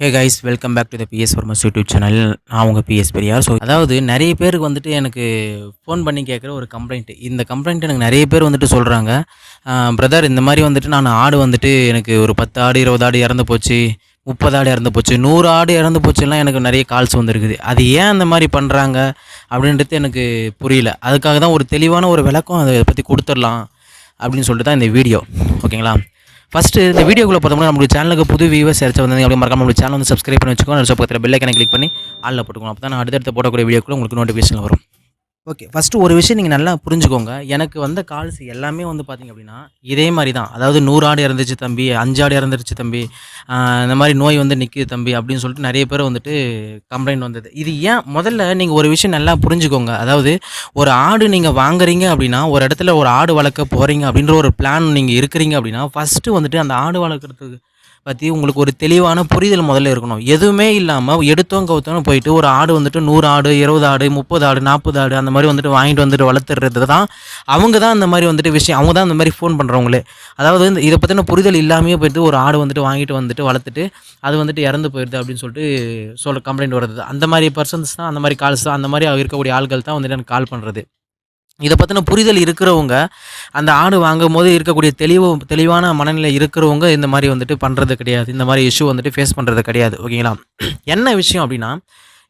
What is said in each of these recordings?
Hey guys welcome back to the PS farms YouTube channel நான் உங்கள் PS Periyar so அதாவது நிறைய பேருக்கு வந்துட்டு எனக்கு ஃபோன் பண்ணி கேட்குற ஒரு கம்ப்ளைண்ட் இந்த கம்ப்ளைண்ட் எனக்கு நிறைய பேர் வந்துட்டு சொல்கிறாங்க பிரதர் இந்த மாதிரி வந்துட்டு நான் ஆடு வந்துட்டு எனக்கு ஒரு பத்து ஆடு இருபது ஆடு இறந்து போச்சு முப்பது ஆடு இறந்து போச்சு நூறு ஆடு இறந்து போச்சுலாம் எனக்கு நிறைய கால்ஸ் வந்திருக்குது. அது ஏன் அந்த மாதிரி பண்ணுறாங்க அப்படின்றது எனக்கு புரியல. அதுக்காக தான் ஒரு தெளிவான ஒரு விளக்கம் அதை பற்றி கொடுத்துடலாம் அப்படின்னு சொல்லிட்டு தான் இந்த வீடியோ ஓகேங்களா ஃபஸ்ட்டு இந்த வீடியோக்குள்ளே பார்த்தோம்னா நம்மளுடைய சேனலுக்கு புது வியூவர்ஸ் யாராச்சும் வந்து அப்படி மறக்காம நம்மளுடைய சேனல் வந்து சப்ஸ்கிரைப் பண்ணி வச்சுக்கோங்க. அடுத்த பக்கத்தில் பெல் கிளிக் பண்ணி ஆளில் போட்டுக்கோங்க. அப்போ தான் நான் அடுத்தடுத்து போடக்கூடிய வீடியோக்குள்ள உங்களுக்கு நோட்டிஃபிகேஷன் வரும். ஓகே ஃபஸ்ட்டு ஒரு விஷயம் நீங்கள் நல்லா புரிஞ்சுக்கோங்க. எனக்கு வந்த கால்ஸ் எல்லாமே வந்து பார்த்தீங்க அப்படின்னா இதே மாதிரி தான். அதாவது நூறு ஆடு இறந்துச்சு தம்பி அஞ்சு ஆடு இறந்துருச்சு தம்பி இந்த மாதிரி நோய் வந்து நிற்குது தம்பி அப்படின்னு சொல்லிட்டு நிறைய பேர் வந்துட்டு கம்ப்ளைண்ட் வந்தது. இது ஏன் முதல்ல நீங்கள் ஒரு விஷயம் நல்லா புரிஞ்சுக்கோங்க. அதாவது ஒரு ஆடு நீங்கள் வாங்குறீங்க அப்படின்னா ஒரு இடத்துல ஒரு ஆடு வளர்க்க போகிறீங்க அப்படின்ற ஒரு பிளான் நீங்கள் இருக்கிறீங்க அப்படின்னா ஃபஸ்ட்டு வந்துட்டு அந்த ஆடு வளர்க்குறதுக்கு பற்றி உங்களுக்கு ஒரு தெளிவான புரிதல் முதல்ல இருக்கணும். எதுவுமே இல்லாமல் எடுத்தோம் கவுத்தோன்னு போயிட்டு ஒரு ஆடு வந்துட்டு நூறு ஆடு இருபது ஆடு முப்பது ஆடு நாற்பது ஆடு அந்த மாதிரி வந்துட்டு வாங்கிட்டு வந்துட்டு வளர்த்துறது தான் அவங்க தான் அந்த மாதிரி வந்துட்டு விஷயம். அவங்க தான் அந்த மாதிரி ஃபோன் பண்ணுறவங்களே அதாவது இந்த இதை பற்றின புரிதல் இல்லாமையே போயிட்டு ஒரு ஆடு வந்துட்டு வாங்கிட்டு வந்துட்டு வளர்த்துட்டு அது வந்துட்டு இறந்து போயிடுது அப்படின்னு சொல்லிட்டு சொல்ல கம்ப்ளைண்ட் வருது. அந்த மாதிரி பர்சன்ஸ் தான் அந்த மாதிரி கால்ஸ் தான் அந்த மாதிரி இருக்கக்கூடிய ஆள்கள் தான் வந்துட்டு எனக்கு கால் பண்ணுறது இதை பற்றின புரிதல் இருக்கிறவங்க அந்த ஆடு வாங்கும் போது இருக்கக்கூடிய தெளிவு தெளிவான மனநிலை இருக்கிறவங்க இந்த மாதிரி வந்துட்டு பண்ணுறது கிடையாது. இந்த மாதிரி இஷ்யூ வந்துட்டு ஃபேஸ் பண்ணுறது கிடையாது. ஓகேங்களா? என்ன விஷயம் அப்படின்னா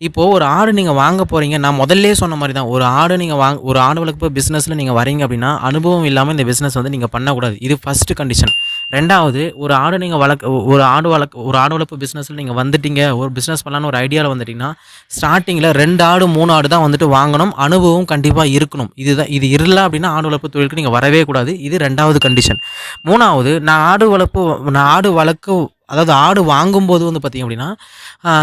இப்போது ஒரு ஆடு நீங்கள் வாங்க போகிறீங்க நான் முதல்லே சொன்ன மாதிரி தான் ஒரு ஆடு நீங்கள் வாங்க ஒரு ஆடு வளர்ப்பு பிஸ்னஸில் நீங்கள் வரீங்க அப்படின்னா அனுபவம் இல்லாமல் இந்த பிஸ்னஸ் வந்து நீங்கள் பண்ணக்கூடாது. இது ஃபஸ்ட்டு கண்டிஷன் ரெண்டாவது ஒரு ஆடு நீங்கள் வளர்க்க ஒரு ஆடு வளர்க்க ஒரு ஆடு வளர்ப்பு பிஸ்னஸில் நீங்கள் வந்துட்டீங்க ஒரு பிஸ்னஸ் பண்ணலான்னு ஒரு ஐடியாவில் வந்துட்டிங்கன்னா ஸ்டார்டிங்கில் ரெண்டு ஆடு மூணு ஆடு தான் வந்துட்டு வாங்கணும் அனுபவம் கண்டிப்பாக இருக்கணும். இதுதான் இது இல்லை அப்படின்னா ஆடு வளர்ப்பு தொழிலுக்கு நீங்கள் வரவே கூடாது இது ரெண்டாவது கண்டிஷன் மூணாவது நான் ஆடு வளர்ப்பு நான் ஆடு வளர்க்க அதாவது ஆடு வாங்கும்போது வந்து பார்த்திங்க அப்படின்னா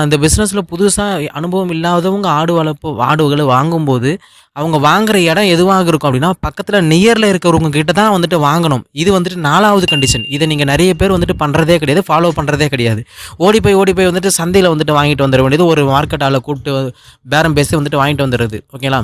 இந்த பிஸ்னஸில் புதுசாக அனுபவம் இல்லாதவங்க ஆடு வளர்ப்பு ஆடுகளை வாங்கும்போது அவங்க வாங்குற இடம் எதுவாக இருக்கும் அப்படின்னா பக்கத்தில் நியரில் இருக்கிறவங்க கிட்ட தான் வந்துட்டு வாங்கணும். இது வந்துட்டு நாலாவது கண்டிஷன் இதை நீங்கள் நிறைய பேர் வந்துட்டு பண்ணுறதே கிடையாது ஃபாலோ பண்ணுறதே கிடையாது. ஓடி போய் ஓடி போய் வந்துட்டு சந்தையில் வந்துட்டு வாங்கிட்டு வந்துட வேண்டியது ஒரு மார்க்கெட் ஆளை கூப்பிட்டு பேரம் பேசி வந்துட்டு வாங்கிட்டு வந்துடுறது. ஓகேங்களா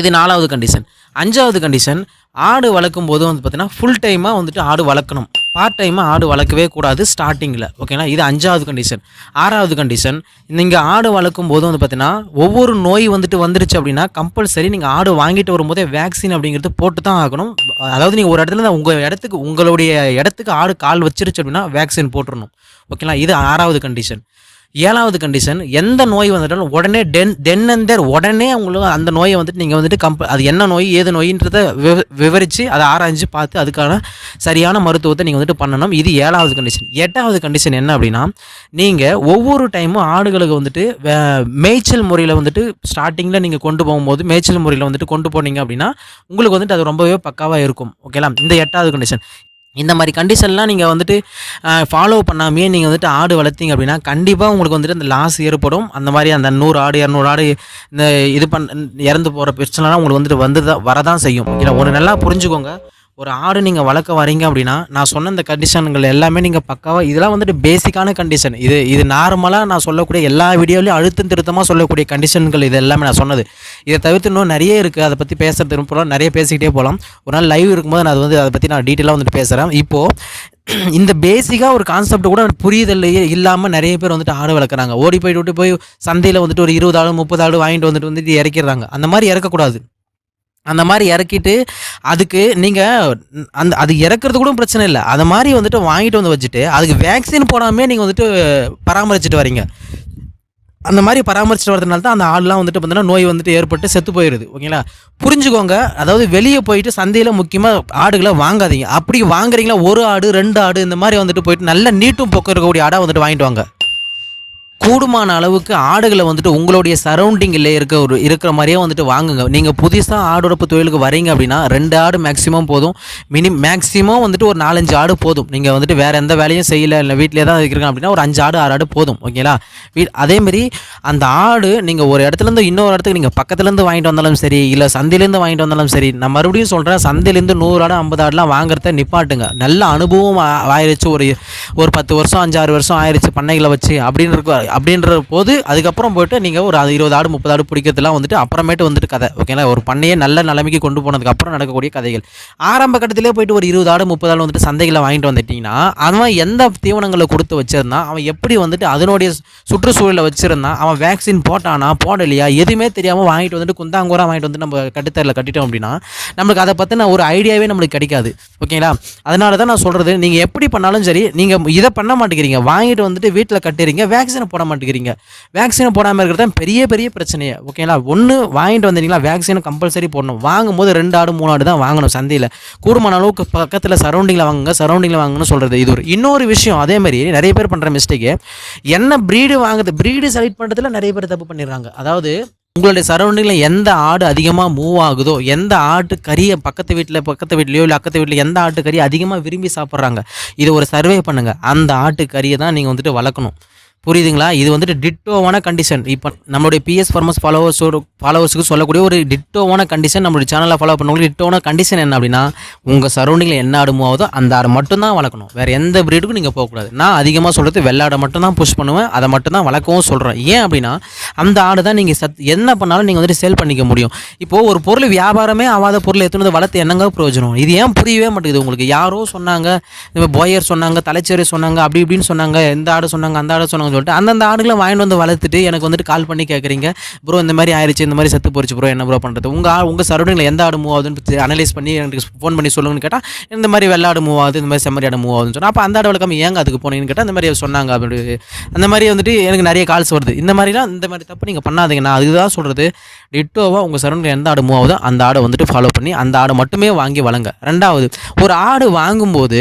இது நாலாவது கண்டிஷன் அஞ்சாவது கண்டிஷன் ஆடு வளர்க்கும் போது வந்து பார்த்திங்கன்னா ஃபுல் டைமாக வந்துட்டு ஆடு வளர்க்கணும். பார்ட் டைமாக ஆடு வளர்க்கவே கூடாது ஸ்டார்டிங்கில் ஓகேங்களா இது அஞ்சாவது கண்டிஷன் ஆறாவது கண்டிஷன் நீங்கள் ஆடு வளர்க்கும் போது வந்து பார்த்தீங்கன்னா ஒவ்வொரு நோய் வந்துட்டு வந்துருச்சு அப்படின்னா கம்பல்சரி நீங்கள் ஆடு வாங்கிட்டு வரும்போதே வேக்சின் அப்படிங்கிறது போட்டு தான் ஆகணும். அதாவது நீங்கள் ஒரு இடத்துல இருந்து உங்கள் இடத்துக்கு உங்களுடைய இடத்துக்கு ஆடு கால் வச்சிருச்சு அப்படின்னா வேக்சின் போட்டுடணும் ஓகேங்களா இது ஆறாவது கண்டிஷன் ஏழாவது கண்டிஷன் எந்த நோய் வந்துட்டாலும் உடனே டென் தென் அண்ட் தேர் உடனே அவங்களுக்கு அந்த நோயை வந்துட்டு நீங்கள் வந்துட்டு கம்ப அது என்ன நோய் ஏது நோயின்றத விவ விவரித்து அதை ஆராய்ஞ்சு பார்த்து அதுக்கான சரியான மருத்துவத்தை நீங்கள் வந்துட்டு பண்ணணும். இது ஏழாவது கண்டிஷன் எட்டாவது கண்டிஷன் என்ன அப்படின்னா நீங்கள் ஒவ்வொரு டைமும் ஆடுகளுக்கு வந்துட்டு வே- மேய்ச்சல் முறையில் வந்துட்டு ஸ்டார்டிங்கில் நீங்கள் கொண்டு போகும்போது மேய்ச்சல் முறையில் வந்துட்டு கொண்டு போனீங்க அப்படின்னா உங்களுக்கு வந்துட்டு அது ரொம்பவே பக்காவாக இருக்கும். ஓகேலாம் இந்த எட்டாவது கண்டிஷன் இந்த மாதிரி கண்டிஷன்லாம் நீங்கள் வந்துட்டு ஃபாலோ பண்ணாமையே நீங்கள் வந்துட்டு ஆடு வளர்த்தீங்க அப்படின்னா கண்டிப்பாக உங்களுக்கு வந்துட்டு அந்த லாஸ் ஏற்படும். அந்த மாதிரி அந்த நூறு ஆடு இரநூறு ஆடு இந்த இது பண் இறந்து போகிற பிரச்சனைலாம் உங்களுக்கு வந்துட்டு வந்து தான் வரதான் செய்யும். ஓகேங்களா ஒன்று நல்லா புரிஞ்சுக்கோங்க. ஒரு ஆடு நீங்கள் வளர்க்க வரீங்க அப்படின்னா நான் சொன்ன இந்த கண்டிஷன்கள் எல்லாமே நீங்கள் பக்காவாக இதெல்லாம் வந்துட்டு பேசிக்கான கண்டிஷன் இது இது நார்மலாக நான் சொல்லக்கூடிய எல்லா வீடியோலையும் அழுத்தம் திருத்தமாக சொல்லக்கூடிய கண்டிஷன்கள் இது எல்லாமே நான் சொன்னது. இதை தவிர்த்து இன்னும் நிறைய இருக்குது அதை பற்றி பேசுகிறது போகலாம் நிறைய பேசிக்கிட்டே போகலாம் ஒரு நாள் லைவ் இருக்கும்போது நான் அது வந்து அதை பற்றி நான் டீட்டெயிலாக வந்துட்டு பேசுகிறேன் இப்போது இந்த பேசிக்காக ஒரு கான்செப்ட் கூட புரியுதல் இல்லாமல் நிறைய பேர் வந்துட்டு ஆடு வளர்க்குறாங்க. ஓடி போயிட்டு விட்டு போய் சந்தையில் வந்துட்டு ஒரு இருபது ஆடு முப்பது ஆடு வாங்கிட்டு வந்துட்டு வந்துட்டு இறக்கிறாங்க அந்த மாதிரி இறக்கக்கூடாது. அந்த மாதிரி இறக்கிட்டு அதுக்கு நீங்கள் அந்த அது இறக்குறது கூட பிரச்சனை இல்லை. அதை மாதிரி வந்துட்டு வாங்கிட்டு வந்து வச்சுட்டு அதுக்கு வேக்சின் போடாமே நீங்கள் வந்துட்டு பராமரிச்சுட்டு வரீங்க. அந்த மாதிரி பராமரிச்சுட்டு வரதுனால தான் அந்த ஆடுலாம் வந்துட்டு பார்த்தீங்கன்னா நோய் வந்துட்டு ஏற்பட்டு செத்து போயிடுது ஓகேங்களா? புரிஞ்சுக்கோங்க. அதாவது வெளியே போயிட்டு சந்தையில் முக்கியமாக ஆடுகளை வாங்காதீங்க. அப்படி வாங்குறீங்களா? ஒரு ஆடு ரெண்டு ஆடு இந்த மாதிரி வந்துட்டு போயிட்டு நல்ல நீட்டும் பொக்கம் இருக்கக்கூடிய ஆடாக வந்துட்டு வாங்கிட்டு வாங்க. கூடுமான அளவுக்கு ஆடுகளை வந்துட்டு உங்களுடைய சரௌண்டிங்கில் இருக்க ஒரு இருக்கிற மாதிரியே வந்துட்டு வாங்குங்க. நீங்கள் புதுசாக ஆடுறப்பு தொழிலுக்கு வரீங்க அப்படின்னா ரெண்டு ஆடு மேக்ஸிமம் போதும். மினி மேக்ஸிமம் வந்துட்டு ஒரு நாலஞ்சு ஆடு போதும். நீங்கள் வந்துட்டு வேறு எந்த வேலையும் செய்யலை இல்லை வீட்டிலே தான் இருக்கிறீங்க அப்படின்னா ஒரு அஞ்சு ஆடு ஆறு ஆடு போதும். ஓகேங்களா? வீ அதேமாரி அந்த ஆடு நீங்கள் ஒரு இடத்துலேருந்து இன்னொரு இடத்துக்கு நீங்கள் பக்கத்துலேருந்து வாங்கிட்டு வந்தாலும் சரி இல்லை சந்தையிலேருந்து வாங்கிட்டு வந்தாலும் சரி நான் மறுபடியும் சொல்கிறேன் சந்தையிலேருந்து நூறு ஆடு ஐம்பது ஆடுலாம் வாங்குறத நிப்பாட்டுங்க. நல்ல அனுபவம் ஆ- ஒரு ஒரு பத்து வருஷம் அஞ்சாறு வருஷம் ஆயிடுச்சு பண்ணைகளை வச்சு அப்படின்னு இருக்க. அப்படின்ற போது அதுக்கப்புறம் போயிட்டு நீங்கள் ஒரு அது இருபது ஆடு முப்பது ஆடு பிடிக்கிறதுலாம் வந்துட்டு அப்புறமேட்டு வந்துட்டு கதை ஓகேங்களா ஒரு பண்ணையே நல்ல நிலைமைக்கு கொண்டு போனதுக்கப்புறம் நடக்கக்கூடிய கதைகள். ஆரம்ப கட்டத்திலே போயிட்டு ஒரு இருபது ஆடு முப்பது ஆடு வந்துட்டு சந்தைகளை வாங்கிட்டு வந்துட்டிங்கன்னா அவன் எந்த தீவனங்களை கொடுத்து வச்சிருந்தான்? அவன் எப்படி வந்துட்டு அதனுடைய சுற்றுச்சூழலை வச்சிருந்தான்? அவன் வேக்சின் போட்டானா போடலையா? எதுவுமே தெரியாமல் வாங்கிட்டு வந்துட்டு குந்தாங்கூரா வாங்கிட்டு வந்து நம்ம கட்டுத்தரில் கட்டிட்டோம் அப்படின்னா நம்மளுக்கு அதை பற்றின ஒரு ஐடியாவே நம்மளுக்கு கிடைக்காது ஓகேங்களா அதனால தான் நான் சொல்கிறது நீங்கள் எப்படி பண்ணாலும் சரி நீங்கள் இதை பண்ண மாட்டேங்கிறீங்க. வாங்கிட்டு வந்துட்டு வீட்டில் கட்டுறீங்க வேக்சினை போட மாட்டேங்கிறீங்க. வேக்சினை போடாமல் இருக்கிறது தான் பெரிய பெரிய பிரச்சனையே. ஓகேங்களா ஒன்று வாங்கிட்டு வந்தீங்களா வேக்சினை கம்பல்சரி போடணும். வாங்கும்போது ரெண்டு ஆடு மூணு ஆடு தான் வாங்கணும் சந்தையில். கூடுமான அளவுக்கு பக்கத்தில் சரௌண்டிங்கில் வாங்குங்க சரௌண்டிங்கில் வாங்கணும்னு சொல்கிறது இது ஒரு. இன்னொரு விஷயம் அதே மாதிரி நிறைய பேர் பண்ணுற மிஸ்டேக்கு என்ன ப்ரீடு வாங்குது ப்ரீடு செலக்ட் பண்ணுறதுல நிறைய பேர் தப்பு பண்ணிடுறாங்க. அதாவது உங்களுடைய சரௌண்டிங்கில் எந்த ஆடு அதிகமாக மூவ் ஆகுதோ எந்த ஆட்டு கறியை பக்கத்து வீட்டில் பக்கத்து வீட்லையோ இல்லை அக்கத்து வீட்டில் எந்த ஆட்டு கறி அதிகமாக விரும்பி சாப்பிட்றாங்க இதை ஒரு சர்வே பண்ணுங்கள் அந்த ஆட்டு கறியை தான் நீங்கள் வந்துட்டு வளர்க்கணும். புரியுதுங்களா? இது வந்துட்டு டிட்டோவான கண்டிஷன் இப்போ நம்மளுடைய பிஎஸ் ஃபார்மஸ் ஃபாலோவர்ஸோட ஃபாலோவர்ஸுக்கு சொல்லக்கூடிய ஒரு டிட்டோவான கண்டிஷன் நம்மளுடைய சேனலில் ஃபாலோ பண்ணவங்களுக்கு டிட்டோவான கண்டிஷன் என்ன அப்படின்னா உங்கள் சரௌண்டிங்கில் என்ன ஆடு ஆகுதோ அந்த ஆடை மட்டும்தான் வளர்க்கணும். வேறு எந்த ப்ரீடுக்கும் நீங்கள் போகக்கூடாது. நான் அதிகமாக சொல்கிறது வெள்ளாடை மட்டும்தான் புஷ் பண்ணுவேன். அதை மட்டும்தான் வளர்க்கவும் சொல்கிறேன் ஏன் அப்படின்னா அந்த ஆடு தான் நீங்கள் சத் என்ன பண்ணாலும் நீங்கள் வந்துட்டு சேல் பண்ணிக்க முடியும். இப்போது ஒரு பொருள் வியாபாரமே ஆகாத பொருள் எத்தனை வளர்த்து என்னங்க பிரயோஜனம்? இது ஏன் புரியவே மாட்டேங்குது உங்களுக்கு? யாரோ சொன்னாங்க இந்த போயர் சொன்னாங்க தலைச்சேரி சொன்னாங்க அப்படி இப்படின்னு சொன்னாங்க எந்த ஆடு சொன்னாங்க அந்த ஆடு சொல்லிட்டு அந்தந்த ஆடுகளை வாங்கிட்டு வந்து வளர்த்துட்டு எனக்கு வந்துட்டு கால் பண்ணி கேட்குறீங்க ப்ரோ இந்த மாதிரி ஆயிடுச்சு இந்த மாதிரி செத்து போச்சு ப்ரோ என்ன ப்ரோ பண்ணுறது உங்கள் உங்கள் சரௌண்டிங்கில் எந்த ஆடு மூவ் ஆகுதுன்னு அனலைஸ் பண்ணி எனக்கு ஃபோன் பண்ணி சொல்லுங்கன்னு கேட்டால் இந்த மாதிரி வெள்ளாடு மூவ் ஆகுது இந்த மாதிரி செம்மறி ஆடு மூவ் ஆகுதுன்னு சொன்னால் அப்போ அந்த ஆடு வளர்க்காம ஏங்க அதுக்கு போனீங்கன்னு கேட்டால் இந்த மாதிரி சொன்னாங்க அப்படி. அந்த மாதிரி வந்துட்டு எனக்கு நிறைய கால்ஸ் வருது. இந்த மாதிரிலாம் இந்த மாதிரி தப்பு நீங்கள் பண்ணாதீங்க நான் அதுதான் சொல்கிறது டிட்டோவாக உங்கள் சரௌண்டில் எந்த ஆடு மூவ் ஆகுதோ அந்த ஆடை வந்துட்டு ஃபாலோ பண்ணி அந்த ஆடை மட்டுமே வாங்கி வழங்க ரெண்டாவது ஒரு ஆடு வாங்கும்போது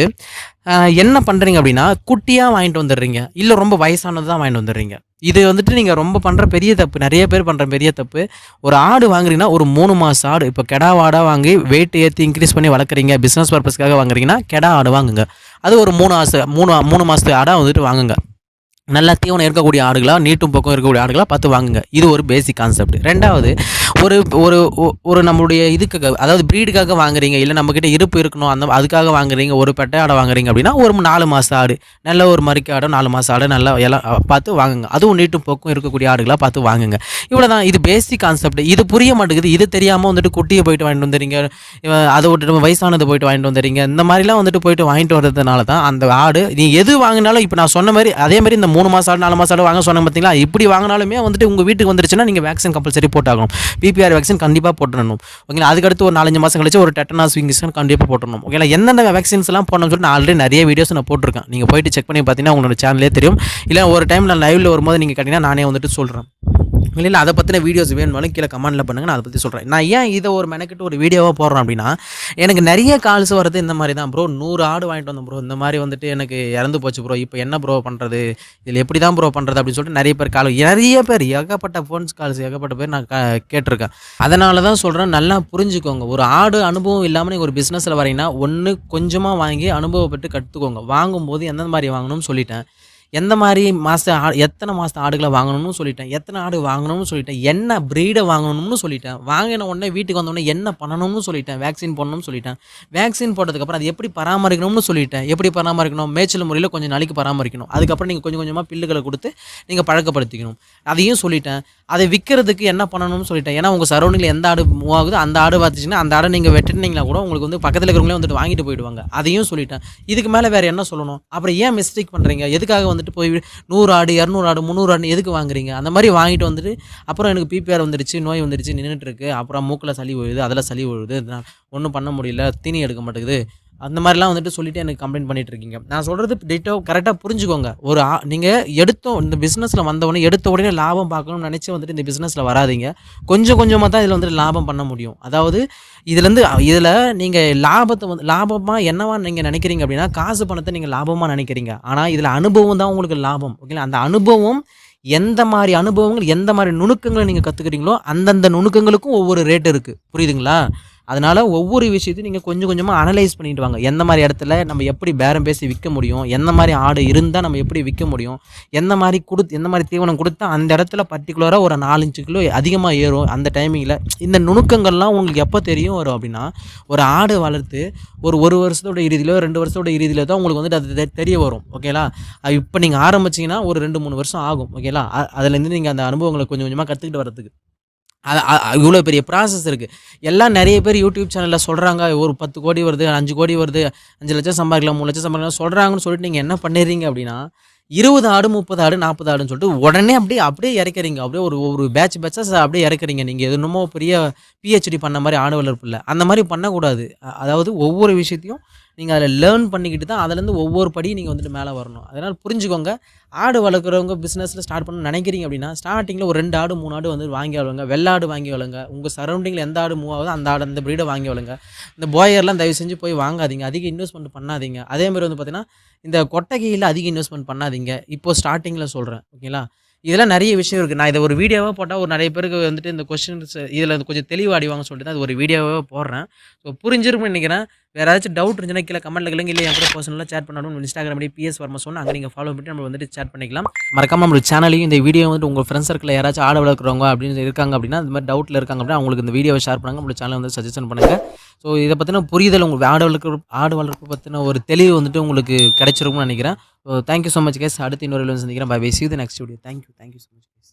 என்ன பண்ணுறீங்க அப்படின்னா குட்டியாக வாங்கிட்டு வந்துடுறீங்க. இல்லை ரொம்ப வயசானது தான் வாங்கிட்டு வந்துடுறீங்க. இது வந்துட்டு நீங்கள் ரொம்ப பண்ணுற பெரிய தப்பு நிறைய பேர் பண்ணுற பெரிய தப்பு. ஒரு ஆடு வாங்குறீங்கன்னா ஒரு மூணு மாதம் ஆடு. இப்போ கெடா ஆடாக வாங்கி வெயிட் ஏற்றி இன்க்ரீஸ் பண்ணி வளர்க்குறீங்க பிஸ்னஸ் பர்பஸ்க்காக வாங்குறீங்கன்னா கெடா ஆடு வாங்குங்க. அது ஒரு மூணு மாதம் மூணு மூணு மாதத்து ஆடாக வந்துட்டு வாங்குங்க. நல்லா தீவனம் இருக்கக்கூடிய ஆடுகளாக நீட்டும் பக்கம் இருக்கக்கூடிய ஆடுகளாக பார்த்து வாங்குங்க. இது ஒரு பேசிக் கான்செப்ட் ரெண்டாவது ஒரு ஒரு ஒ- ஒரு நம்மளுடைய இதுக்காக அதாவது ப்ரீடுக்காக வாங்குறீங்க இல்லை நம்மக்கிட்ட இருப்பு இருக்கணும் அந்த அதுக்காக வாங்குறீங்க ஒரு பெட்டை ஆடை வாங்குறீங்க அப்படின்னா ஒரு நாலு மாதம் ஆடு நல்ல ஒரு மறுக்க ஆடோ நாலு மாதம் ஆடை நல்லா எல்லாம் பார்த்து வாங்குங்க. அதுவும் நீட்டும் போக்கும் இருக்கக்கூடிய ஆடுகளாக பார்த்து வாங்குங்க. இவ்வளோ தான் இது பேசிக் கான்செப்ட் இது புரிய மாட்டேங்குது. இது தெரியாமல் வந்துட்டு குட்டியை போயிட்டு வாங்கிட்டு வந்துடுறீங்க. அதை விட்டுட்டு வயசானதை போயிட்டு வாங்கிட்டு வந்துடுறீங்க. இந்த மாதிரிலாம் வந்துட்டு போயிட்டு வாங்கிட்டு வர்றதுனால தான் அந்த ஆடு நீ எது வாங்கினாலும் இப்போ நான் சொன்ன மாதிரி அதே மாதிரி இந்த மூணு மாதம் ஆடு நாலு மாதம் ஆடு வாங்க சொன்னேன் பார்த்தீங்களா இப்படி வாங்கினாலுமே வந்துட்டு உங்கள் வீட்டுக்கு வந்துருச்சுன்னா நீங்கள் வேக்சின் கம்பல்சரி போட்டாகணும். பிபிஆர் வேக்சின் கண்டிப்பாக போட்டுடணும் ஓகேங்களா அதுக்கடுத்து ஒரு நாலஞ்சு மாதம் கழிச்சு ஒரு டெட்டனாஸ் விங்கிஸ்க்கு கண்டிப்பாக போட்டுடணும் ஓகேங்களா எந்தெந்த வேக்சின்ஸ்லாம் போடணும்னு சொல்லிட்டு நான் ஆல்ரெடி நிறைய வீடியோஸ் நான் போட்டிருக்கேன். நீங்கள் போயிட்டு செக் பண்ணி பார்த்தீங்கன்னா உங்களோட சேனலே தெரியும். இல்லை ஒரு டைம் நான் லைவில் வரும்போது நீங்கள் கேட்டிங்கன்னா நானே வந்துட்டு சொல்கிறேன் இல்லை அதை பற்றின வீடியோஸ் வேணும்னாலும் கீழே கமெண்ட்டில் பண்ணுங்க நான் அதை பற்றி சொல்கிறேன் நான் ஏன் இதை ஒரு மெனக்கிட்டு ஒரு வீடியோவாக போடுறேன் அப்படின்னா எனக்கு நிறைய கால்ஸ் வருது இந்த மாதிரி தான் ப்ரோ நூறு ஆடு வாங்கிட்டு வந்தேன் ப்ரோ இந்த மாதிரி வந்துட்டு எனக்கு இறந்து போச்சு ப்ரோ இப்போ என்ன ப்ரோ பண்ணுறது இதில் எப்படி தான் ப்ரோ பண்ணுறது அப்படின்னு சொல்லிட்டு நிறைய பேர் கால் நிறைய பேர் ஏகப்பட்ட ஃபோன்ஸ் கால்ஸ் ஏகப்பட்ட பேர் நான் கேட்டிருக்கேன். அதனால தான் சொல்கிறேன் நல்லா புரிஞ்சுக்கோங்க. ஒரு ஆடு அனுபவம் இல்லாமல் நீங்கள் ஒரு பிஸ்னஸில் வரீங்கன்னா ஒன்று கொஞ்சமாக வாங்கி அனுபவப்பட்டு கற்றுக்கோங்க வாங்கும்போது எந்த மாதிரி வாங்கணும்னு சொல்லிட்டேன். எந்த மாதிரி மாத ஆடு எத்தனை மாதத்து ஆடுகளை வாங்கணும்னு சொல்லிட்டேன். எத்தனை ஆடு வாங்கணும்னு சொல்லிட்டேன். என்ன ப்ரீடை வாங்கணும்னு சொல்லிட்டேன். வாங்கின உடனே வீட்டுக்கு வந்த உடனே என்ன பண்ணணும்னு சொல்லிட்டேன். வேக்சின் போடணும்னு சொல்லிட்டேன். வேக்சின் போட்டதுக்கப்புறம் அது எப்படி பராமரிக்கணும்னு சொல்லிட்டேன். எப்படி பராமரிக்கணும்? மேய்ச்சல் முறையில் கொஞ்சம் நாளைக்கு பராமரிக்கணும். அதுக்கப்புறம் நீங்கள் கொஞ்சம் கொஞ்சமாக பில்லுகளை கொடுத்து நீங்கள் பழக்கப்படுத்திக்கணும். அதையும் சொல்லிட்டேன். அதை விற்கிறதுக்கு என்ன பண்ணணும்னு சொல்லிட்டேன். ஏன்னா உங்கள் சரௌண்டிங்கில் எந்த ஆடு மூவ் ஆகுது அந்த ஆடு பார்த்துச்சுன்னா அந்த ஆடை நீங்கள் வெட்டினீங்கன்னா கூட உங்களுக்கு வந்து பக்கத்தில் இருக்கிறவங்களே வந்துட்டு வாங்கிட்டு போயிடுவாங்க. அதையும் சொல்லிட்டேன். இதுக்கு மேலே வேறு என்ன சொல்லணும்? அப்புறம் ஏன் மிஸ்டேக் பண்ணுறீங்க எதுக்காக வந்து வந்துட்டு போய் நூறு ஆடு இரநூறு ஆடு முந்நூறு ஆடு எதுக்கு வாங்குறீங்க? அந்த மாதிரி வாங்கிட்டு வந்துட்டு அப்புறம் எனக்கு பிபிஆர் வந்துருச்சு நோய் வந்துருச்சு நின்றுட்டு இருக்கு. அப்புறம் மூக்கில் சளி விழுது அதில் சளி விழுது. ஒன்றும் பண்ண முடியல தீனி எடுக்க மாட்டேங்குது. அந்த மாதிரிலாம் வந்துட்டு சொல்லிட்டு எனக்கு கம்ப்ளைண்ட் பண்ணிட்டு இருக்கீங்க நான் சொல்கிறது டேட்டோ கரெக்டாக புரிஞ்சுக்கோங்க. ஒரு ஆ நீங்கள் எடுத்தோம் இந்த பிஸ்னஸில் வந்தவொடனே எடுத்த உடனே லாபம் பார்க்கணும்னு நினச்சி வந்துட்டு இந்த பிஸ்னஸில் வராதீங்க. கொஞ்சம் கொஞ்சமாக தான் இதில் வந்துட்டு லாபம் பண்ண முடியும். அதாவது இதுலேருந்து இதில் நீங்கள் லாபத்தை வந்து லாபமாக என்னவா நீங்கள் நினைக்கிறீங்க அப்படின்னா காசு பணத்தை நீங்கள் லாபமாக நினைக்கிறீங்க. ஆனால் இதில் அனுபவம் தான் உங்களுக்கு லாபம். ஓகேங்களா அந்த அனுபவம் எந்த மாதிரி அனுபவங்கள் எந்த மாதிரி நுணுக்கங்களை நீங்கள் கற்றுக்கிறீங்களோ அந்தந்த நுணுக்கங்களுக்கும் ஒவ்வொரு ரேட் இருக்குது புரியுதுங்களா? அதனால் ஒவ்வொரு விஷயத்தையும் நீங்கள் கொஞ்சம் கொஞ்சமாக அனலைஸ் பண்ணிட்டு வாங்க. எந்த மாதிரி இடத்துல நம்ம எப்படி பேரம் பேசி விற்க முடியும்? எந்த மாதிரி ஆடு இருந்தால் நம்ம எப்படி விற்க முடியும்? எந்த மாதிரி கொடுத்து எந்த மாதிரி தீவனம் கொடுத்தா அந்த இடத்துல பர்டிகுலராக ஒரு நாலஞ்சு கிலோ அதிகமாக ஏறும் அந்த டைமிங்கில் இந்த நுணுக்கங்கள்லாம் உங்களுக்கு எப்போ தெரியும் வரும் அப்படின்னா ஒரு ஆடு வளர்த்து ஒரு ஒரு வருஷத்தோட இறுதியிலோ ரெண்டு வருஷத்தோட இறுதியில தான் உங்களுக்கு வந்துட்டு அது தெரிய வரும். ஓகேலா இப்போ நீங்கள் ஆரம்பிச்சீங்கன்னா ஒரு ரெண்டு மூணு வருஷம் ஆகும். ஓகேலா அதுலேருந்து நீங்கள் அந்த அனுபவங்களை கொஞ்சம் கொஞ்சமாக கற்றுக்கிட்டு வரதுக்கு அது இவ்வளோ பெரிய ப்ராசஸ் இருக்குது எல்லாம் நிறைய பேர் யூடியூப் சேனலில் சொல்கிறாங்க ஒரு பத்து கோடி வருது அஞ்சு கோடி வருது அஞ்சு லட்சம் சம்பாதிக்கலாம் மூணு லட்சம் சம்பாதிக்கலாம் சொல்கிறாங்கன்னு சொல்லிட்டு நீங்கள் என்ன பண்ணிடுறீங்க அப்படின்னா இருபது ஆடு முப்பது ஆடு நாற்பது ஆடுன்னு சொல்லிட்டு உடனே அப்படியே அப்படியே இறக்குறீங்க. அப்படியே ஒரு ஒரு பேட்ச் பேட்சாக அப்படியே இறக்குறீங்க. நீங்கள் எது என்னமோ பெரிய பிஹெச்டி பண்ண மாதிரி ஆடு வளர்ப்பு இல்லை அந்த மாதிரி பண்ணக்கூடாது. அதாவது ஒவ்வொரு விஷயத்தையும் நீங்கள் அதில் லேர்ன் பண்ணிக்கிட்டு தான் அதுலேருந்து ஒவ்வொரு படியும் நீங்கள் வந்துட்டு மேலே வரணும். அதனால் புரிஞ்சுக்கோங்க. ஆடு வளர்க்குறவங்க பிஸ்னஸில் ஸ்டார்ட் பண்ண நினைக்கிறீங்க அப்படின்னா ஸ்டார்டிங்கில் ஒரு ரெண்டு ஆடு மூணு ஆடு வந்து வாங்கி வளங்க வெள்ளாடு வாங்கி வளங்க உங்கள் சரௌண்டிங்கில் எந்த ஆடு மூவ் ஆகுதோ அந்த ஆடு அந்த ப்ரீடை வாங்கி வளங்க இந்த போயர்லாம் தயவு செஞ்சு போய் வாங்காதீங்க. அதிக இன்வெஸ்ட்மெண்ட் பண்ணாதீங்க. அதே மாதிரி வந்து பார்த்தீங்கன்னா இந்த கொட்டகையில் அதிக இன்வெஸ்ட்மெண்ட் பண்ணாதீங்க. இப்போ ஸ்டார்டிங்கில் சொல்கிறேன் ஓகேங்களா இதெல்லாம் நிறைய விஷயம் இருக்குது நான் இதை ஒரு வீடியோவாக போட்டால் ஒரு நிறைய பேருக்கு வந்துட்டு இந்த கொஸ்டின்ஸ் இதில் கொஞ்சம் தெளிவாடிவாங்க சொல்லிட்டு தான் அது ஒரு வீடியோவாக போடுறேன். ஸோ புரிஞ்சிருக்கும்னு நினைக்கிறேன். வேறு ஏதாச்சும் டவுட் இருந்துச்சுன்னா கீழே கமெண்ட்ல கேளுங்க. இல்லை என் கூட பர்சனலாக சேட் பண்ணணும் இன்ஸ்டாகிராம் பிஎஸ் வர்மா சொன்னால் அங்கே நீங்கள் ஃபாலோ பண்ணி நம்ம வந்துட்டு சேட் பண்ணிக்கலாம். மறக்காம நம்மளுக்கு சேனலையும் இந்த வீடியோ வந்துட்டு உங்கள் ஃப்ரெண்ட்ஸ் சர்க்கிளில் யாராச்சும் ஆட வளர்க்குறவங்க அப்படின்னு இருக்காங்க அப்படின்னா இந்த மாதிரி டவுட்டில் இருக்காங்க அப்படின்னா அவங்களுக்கு இந்த வீடியோவை ஷேர் பண்ணுங்கள் நம்மளோட சேனல் வந்து சஜஷன் பண்ணுங்கள் ஸோ இதை பற்றின புரிதல் உங்களுக்கு ஆடு வளர்க்கு ஆடு வளர்ப்பு பற்றின ஒரு தெளிவு வந்துட்டு உங்களுக்கு கிடைச்சிருக்கும்னு நினைக்கிறேன். So thank you so much guys அடுத்த இன்னொரு சந்திக்கிறேன். Bye bye see the next video thank you thank you so much guys